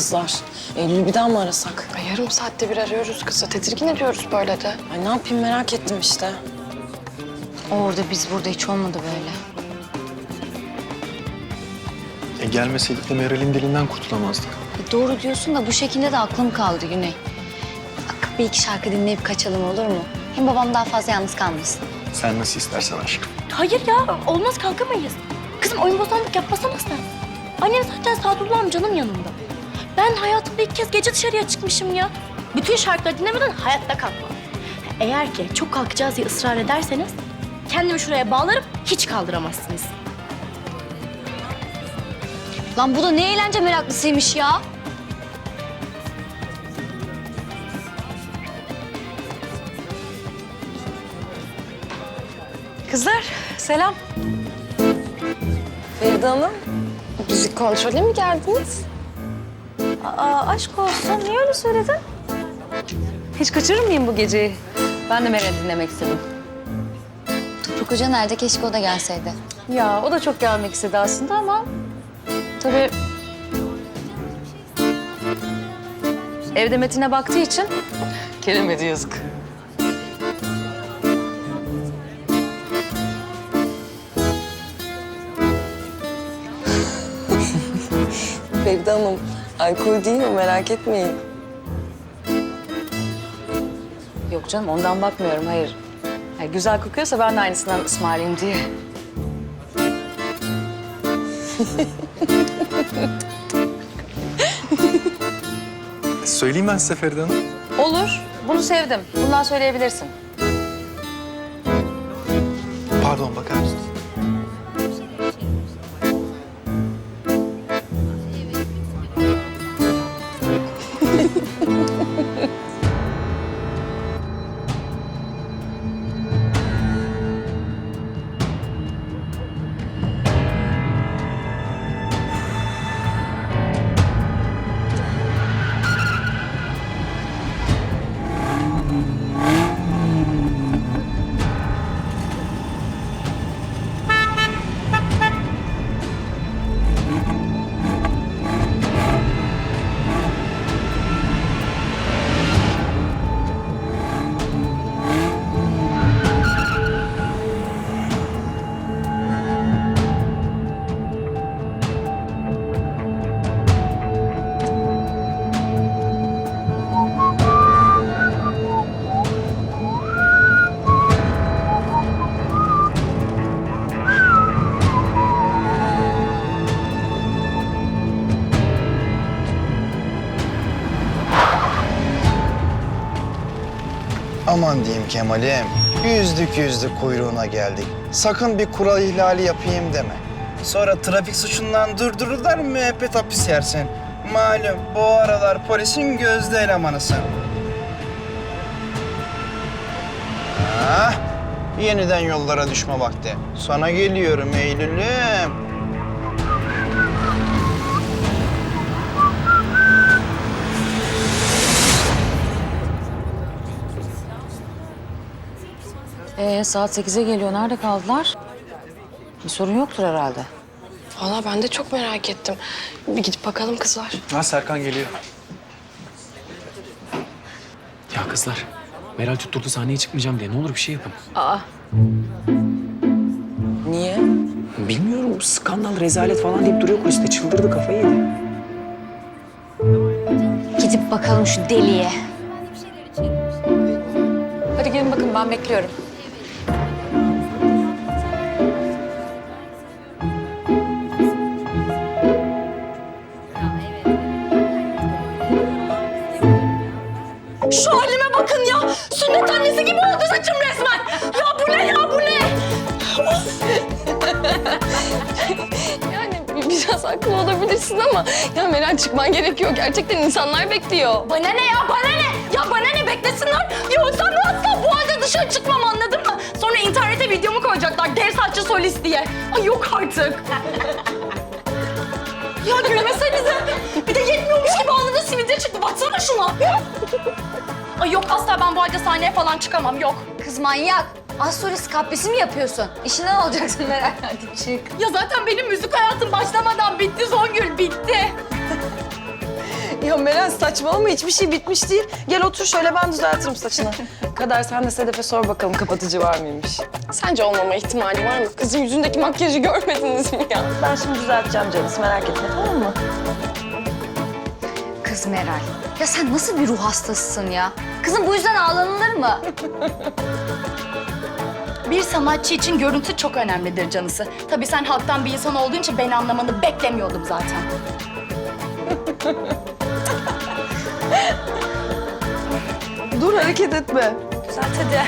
Kızlar, Eylül'ü bir daha mı arasak? Ay, yarım saatte bir arıyoruz kızı. Tedirgin ediyoruz böyle de. Ay ne yapayım merak ettim işte. Orada biz burada hiç olmadı böyle. E gelmeseydik de Meral'in dilinden kurtulamazdık. E, doğru diyorsun da bu şekilde de aklım kaldı Güney. Bak bir iki şarkı dinleyip kaçalım olur mu? Hem babam daha fazla yalnız kalmasın. Sen nasıl istersen aşkım. Hayır ya olmaz kalkamayız. Kızım oyun bozanlık yapmasana sen. Annem zaten Sadullah amcanın yanında. Ben hayatımda ilk kez gece dışarıya çıkmışım ya. Bütün şarkıları dinlemeden hayatta kalkmam. Eğer ki çok kalkacağız diye ısrar ederseniz kendimi şuraya bağlarım hiç kaldıramazsınız. Lan bu da ne eğlence meraklısıymış ya. Kızlar selam. Feride Hanım, Müzik kontrole mi geldiniz? Aa, aşk olsun. Niye öyle söyledin? Hiç kaçırır mıyım bu geceyi? Ben de Meral'i dinlemek istedim. Toprak Hoca nerede? Keşke o da gelseydi. Ya o da çok gelmek istedi aslında ama... Tabii... Evde Metin'e baktığı için gelemedi yazık. Feride Hanım. Alkol değil mi merak etmeyin. Yok canım ondan bakmıyorum hayır. Ya, güzel kokuyorsa ben de aynısından ısmarlayayım diye. Söyleyeyim ben size Feride Hanım. Olur. Bunu sevdim. Bundan söyleyebilirsin. Pardon bakar mısınız? Aman diyeyim Kemal'im. Yüzdük yüzdük kuyruğuna geldik. Sakın bir kural ihlali yapayım deme. Sonra trafik suçundan durdururlar müebbet hapis yersin. Malum bu aralar polisin gözde elemanısın. Ah, yeniden yollara düşme vakti. Sana geliyorum Eylül'üm. Ee, saat 8'e geliyor. Nerede kaldılar? Bir sorun yoktur herhalde. Valla ben de çok merak ettim. Bir gidip bakalım kızlar. Ha Serkan geliyor. Ya kızlar, Meral tutturdu sahneye çıkmayacağım diye. Ne olur bir şey yapın. Niye? Bilmiyorum, skandal, rezalet falan deyip duruyor kuliste. Çıldırdı, kafayı yedi. Gidip bakalım şu deliye. Hadi gelin bakın ben bekliyorum. Ya. Sünnet annesi gibi oldu saçım resmen. Ya bu ne ya bu ne? Yani bi- biraz haklı olabilirsin ama ya Meral çıkman gerekiyor. Gerçekten insanlar bekliyor. Bana ne ya bana ne? Ya bana ne beklesinler? Ya sen asla bu halde dışarı çıkmam anladın mı? Sonra internete videomu koyacaklar dev saçlı solist diye. Ay yok artık. ya gülmesenize. Bir de yetmiyormuş gibi alnında sivilce çıktı. Baksana şuna. Ay yok asla ben bu halde sahneye falan çıkamam yok. Kız manyak. Az solist kaprisi mi yapıyorsun? İşinden olacaksın merak Hadi çık. Ya zaten benim müzik hayatım başlamadan bitti Songül bitti. Ya Meral saçmalama hiçbir şey bitmiş değil. Gel otur şöyle ben düzeltirim saçını. Kader sen de Sedef'e sor bakalım kapatıcı var mıymış? Sence olmama ihtimali var mı? Kızın yüzündeki makyajı görmediniz mi ya? Ben şimdi düzelteceğim canım merak etme tamam mı? Kız Meral. Ya sen nasıl bir ruh hastasısın ya? Kızım bu yüzden ağlanılır mı? Bir sanatçı için görüntü çok önemlidir canısı. Tabii sen halktan bir insan olduğun için beni anlamanı beklemiyordum zaten. Dur hareket etme. Düzelt hadi.